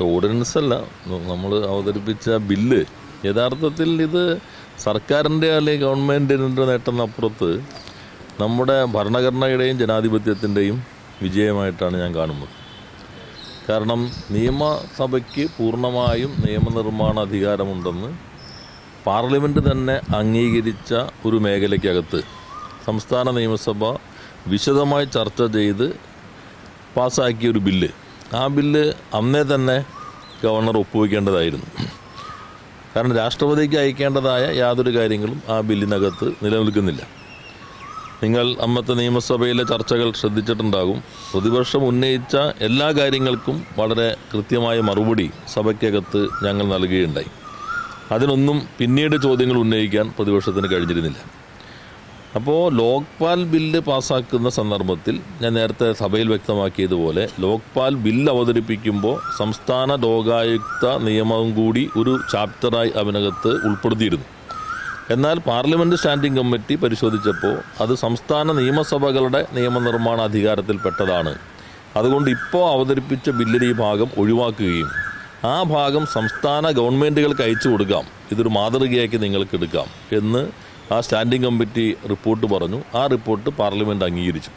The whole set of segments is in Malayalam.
ഓർഡിനൻസ് അല്ല നമ്മൾ അവതരിപ്പിച്ച ബില്ല്. യഥാർത്ഥത്തിൽ ഇത് സർക്കാരിന്റെ അല്ലെങ്കിൽ ഗവൺമെന്റിന്റെ നേട്ടത്തിനപ്പുറത്ത് നമ്മുടെ ഭരണഘടനയുടെയും ജനാധിപത്യത്തിന്റെയും വിജയമായിട്ടാണ് ഞാൻ കാണുന്നത്. കാരണം നിയമസഭയ്ക്ക് പൂർണമായും നിയമനിർമ്മാണ അധികാരമുണ്ടെന്ന് പാർലമെന്റ് തന്നെ അംഗീകരിച്ച ഒരു മേഖലയ്ക്കകത്ത് സംസ്ഥാന നിയമസഭ വിശദമായി ചർച്ച ചെയ്ത് പാസ്സാക്കിയ ഒരു ബില്ല്. ആ ബില്ല് അന്നേ തന്നെ ഗവർണർ ഒപ്പുവെക്കേണ്ടതായിരുന്നു. കാരണം രാഷ്ട്രപതിക്ക് അയക്കേണ്ടതായ യാതൊരു കാര്യങ്ങളും ആ ബില്ലിനകത്ത് നിലനിൽക്കുന്നില്ല. നിങ്ങൾ അന്നത്തെ നിയമസഭയിലെ ചർച്ചകൾ ശ്രദ്ധിച്ചിട്ടുണ്ടാകും. പ്രതിപക്ഷം ഉന്നയിച്ച എല്ലാ കാര്യങ്ങൾക്കും വളരെ കൃത്യമായ മറുപടി സഭയ്ക്കകത്ത് ഞങ്ങൾ നൽകുകയുണ്ടായി. അതിനൊന്നും പിന്നീട് ചോദ്യങ്ങൾ ഉന്നയിക്കാൻ പ്രതിപക്ഷത്തിന് കഴിഞ്ഞിരുന്നില്ല. അപ്പോൾ ലോക്പാൽ ബില്ല് പാസ്സാക്കുന്ന സന്ദർഭത്തിൽ ഞാൻ നേരത്തെ സഭയിൽ വ്യക്തമാക്കിയതുപോലെ ലോക്പാൽ ബില്ല് അവതരിപ്പിക്കുമ്പോൾ സംസ്ഥാന ലോകായുക്ത നിയമവും കൂടി ഒരു ചാപ്റ്ററായി അതിനകത്ത് ഉൾപ്പെടുത്തിയിരുന്നു. എന്നാൽ പാർലമെന്റ് സ്റ്റാൻഡിംഗ് കമ്മിറ്റി പരിശോധിച്ചപ്പോൾ അത് സംസ്ഥാന നിയമസഭകളുടെ നിയമനിർമ്മാണ അധികാരത്തിൽപ്പെട്ടതാണ് അതുകൊണ്ട് ഇപ്പോൾ അവതരിപ്പിച്ച ബില്ലിന്റെ ഈ ഭാഗം ഒഴിവാക്കുകയും ആ ഭാഗം സംസ്ഥാന ഗവൺമെന്റുകൾക്ക് അയച്ചു കൊടുക്കാം. ഇതൊരു മാതൃകയാക്കി നിങ്ങൾക്ക് എടുക്കാം എന്ന് ആ സ്റ്റാൻഡിംഗ് കമ്മിറ്റി റിപ്പോർട്ട് പറഞ്ഞു. ആ റിപ്പോർട്ട് പാർലമെന്റ് അംഗീകരിച്ചു.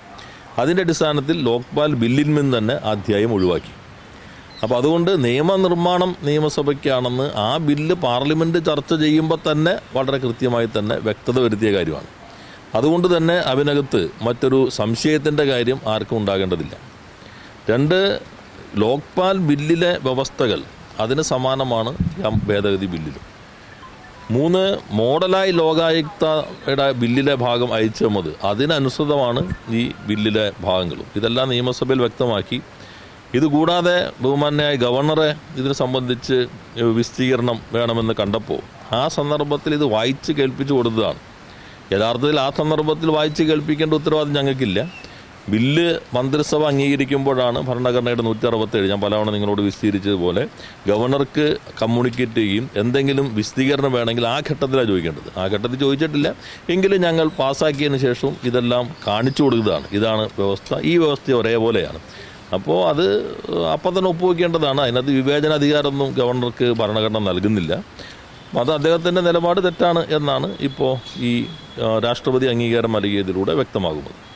അതിന്റെ അടിസ്ഥാനത്തിൽ ലോക്പാൽ ബില്ലിൽ നിന്ന് തന്നെ അധ്യായം ഒഴിവാക്കി. അപ്പോൾ അതുകൊണ്ട് നിയമനിർമ്മാണം നിയമസഭയ്ക്കാണെന്ന് ആ ബില്ല് പാർലമെന്റ് ചർച്ച ചെയ്യുമ്പോൾ തന്നെ വളരെ കൃത്യമായി തന്നെ വ്യക്തത വരുത്തിയ കാര്യമാണ്. അതുകൊണ്ട് തന്നെ അതിനകത്ത് മറ്റൊരു സംശയത്തിന്റെ കാര്യം ആർക്കും ഉണ്ടാകേണ്ടതില്ല. രണ്ട് ലോക്പാൽ ബില്ലിലെ വ്യവസ്ഥകൾ അതിന് സമാനമാണ് ഭേദഗതി ബില്ലിലും. മൂന്ന് മോഡലായി ലോകായുക്തയുടെ ബില്ലിലെ ഭാഗം അയച്ചു തന്നത് അതിനനുസൃതമാണ് ഈ ബില്ലിലെ ഭാഗങ്ങളും. ഇതെല്ലാം നിയമസഭയിൽ വ്യക്തമാക്കി. ഇതുകൂടാതെ ബഹുമാന്യായ ഗവർണറെ ഇതിനെ സംബന്ധിച്ച് വിശദീകരണം വേണമെന്ന് കണ്ടപ്പോൾ ആ സന്ദർഭത്തിൽ ഇത് വായിച്ച് കേൾപ്പിച്ചു കൊടുത്തതാണ്. യഥാർത്ഥത്തിൽ ആ സന്ദർഭത്തിൽ വായിച്ച് കേൾപ്പിക്കേണ്ട ഉത്തരവാദിത്വം ഞങ്ങൾക്കില്ല. ബില്ല് മന്ത്രിസഭ അംഗീകരിക്കുമ്പോഴാണ് ഭരണഘടനയുടെ നൂറ്റി അറുപത്തേഴ് ഞാൻ പലവണ നിങ്ങളോട് വിശദീകരിച്ചതുപോലെ ഗവർണർക്ക് കമ്മ്യൂണിക്കേറ്റ് ചെയ്യും എന്തെങ്കിലും വിശദീകരണം വേണമെങ്കിൽ ആ ഘട്ടത്തിലാണ് ചോദിക്കേണ്ടത്. ആ ഘട്ടത്തിൽ ചോദിച്ചിട്ടില്ല. എങ്കിലും ഞങ്ങൾ പാസ്സാക്കിയതിന് ശേഷവും ഇതെല്ലാം കാണിച്ചു കൊടുക്കുന്നതാണ്. ഇതാണ് വ്യവസ്ഥ. ഈ വ്യവസ്ഥ ഒരേപോലെയാണ്. അപ്പോൾ അത് അപ്പം തന്നെ ഒപ്പുവെക്കേണ്ടതാണ്. അതിനകത്ത് വിവേചനാധികാരമൊന്നും ഗവർണർക്ക് ഭരണഘടന നൽകുന്നില്ല. അത് അദ്ദേഹത്തിന്റെ നിലപാട് തെറ്റാണ് എന്നാണ് ഇപ്പോൾ ഈ രാഷ്ട്രപതി അംഗീകാരം നൽകിയതിലൂടെ വ്യക്തമാകുന്നത്.